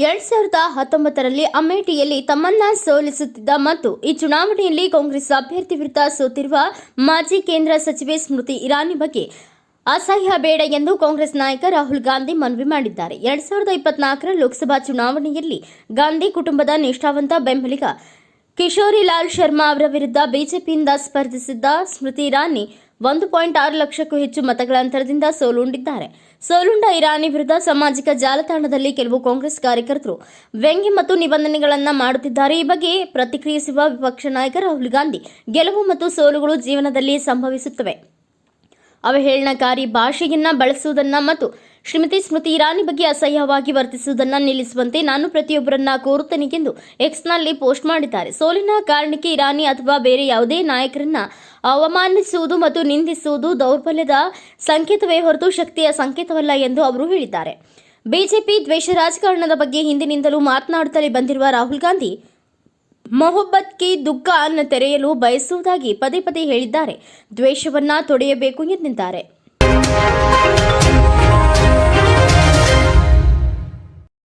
ಹತ್ತೊಂಬತ್ತರಲ್ಲಿ ಅಮೇಠಿಯಲ್ಲಿ ತಮ್ಮನ್ನ ಸೋಲಿಸುತ್ತಿದ್ದ ಮತ್ತು ಈ ಚುನಾವಣೆಯಲ್ಲಿ ಕಾಂಗ್ರೆಸ್ ಅಭ್ಯರ್ಥಿ ವಿರುದ್ಧ ಸೋತಿರುವ ಮಾಜಿ ಕೇಂದ್ರ ಸಚಿವೆ ಸ್ಮೃತಿ ಇರಾನಿ ಬಗ್ಗೆ ಅಸಹ್ಯ ಬೇಡ ಎಂದು ಕಾಂಗ್ರೆಸ್ ನಾಯಕ ರಾಹುಲ್ ಗಾಂಧಿ ಮನವಿ ಮಾಡಿದ್ದಾರೆ. ಎರಡ್ ಸಾವಿರದ ಇಪ್ಪತ್ನಾಲ್ಕರ ಲೋಕಸಭಾ ಚುನಾವಣೆಯಲ್ಲಿ ಗಾಂಧಿ ಕುಟುಂಬದ ನಿಷ್ಠಾವಂತ ಬೆಂಬಲಿಗ ಕಿಶೋರಿ ಲಾಲ್ ಶರ್ಮಾ ಅವರ ವಿರುದ್ಧ ಬಿಜೆಪಿಯಿಂದ ಸ್ಪರ್ಧಿಸಿದ್ದ ಸ್ಮೃತಿ ಇರಾನಿ ಒಂದು ಪಾಯಿಂಟ್ ಆರು ಲಕ್ಷಕ್ಕೂ ಹೆಚ್ಚು ಮತಗಳ ಅಂತರದಿಂದ ಸೋಲುಂಡಿದ್ದಾರೆ. ಸೋಲುಂಡ ಇರಾನಿ ವಿರುದ್ಧ ಸಾಮಾಜಿಕ ಜಾಲತಾಣದಲ್ಲಿ ಕೆಲವು ಕಾಂಗ್ರೆಸ್ ಕಾರ್ಯಕರ್ತರು ವ್ಯಂಗ್ಯ ಮತ್ತು ನಿಬಂಧನೆಗಳನ್ನು ಮಾಡುತ್ತಿದ್ದಾರೆ. ಈ ಬಗ್ಗೆ ಪ್ರತಿಕ್ರಿಯಿಸಿರುವ ವಿಪಕ್ಷ ನಾಯಕ ರಾಹುಲ್ ಗಾಂಧಿ, ಗೆಲುವು ಮತ್ತು ಸೋಲುಗಳು ಜೀವನದಲ್ಲಿ ಸಂಭವಿಸುತ್ತವೆ. ಅವಹೇಳನಕಾರಿ ಭಾಷೆಯನ್ನ ಬಳಸುವುದನ್ನ ಮತ್ತು ಶ್ರೀಮತಿ ಸ್ಮೃತಿ ಇರಾನಿ ಬಗ್ಗೆ ಅಸಹ್ಯವಾಗಿ ವರ್ತಿಸುವುದನ್ನ ನಿಲ್ಲಿಸುವಂತೆ ನಾನು ಪ್ರತಿಯೊಬ್ಬರನ್ನ ಕೋರುತ್ತೇನೆ ಎಂದು ಎಕ್ಸ್ನಲ್ಲಿ ಪೋಸ್ಟ್ ಮಾಡಿದ್ದಾರೆ. ಸೋಲಿನ ಕಾರಣಕ್ಕೆ ಇರಾನಿ ಅಥವಾ ಬೇರೆ ಯಾವುದೇ ನಾಯಕರನ್ನ ಅವಮಾನಿಸುವುದು ಮತ್ತು ನಿಂದಿಸುವುದು ದೌರ್ಬಲ್ಯದ ಸಂಕೇತವೇ ಹೊರತು ಶಕ್ತಿಯ ಸಂಕೇತವಲ್ಲ ಎಂದು ಅವರು ಹೇಳಿದ್ದಾರೆ. ಬಿಜೆಪಿ ದ್ವೇಷ ರಾಜಕಾರಣದ ಬಗ್ಗೆ ಹಿಂದಿನಿಂದಲೂ ಮಾತನಾಡುತ್ತಲೇ ಬಂದಿರುವ ರಾಹುಲ್ ಗಾಂಧಿ ಮೊಹಬ್ಬತ್ ಕಿ ದುಃಖ ಅನ್ನು ತೆರೆಯಲು ಬಯಸುವುದಾಗಿ ಪದೇ ಪದೇ ಹೇಳಿದ್ದಾರೆ. ದ್ವೇಷವನ್ನ ತೊಡೆಯಬೇಕು ಎಂದಿದ್ದಾರೆ.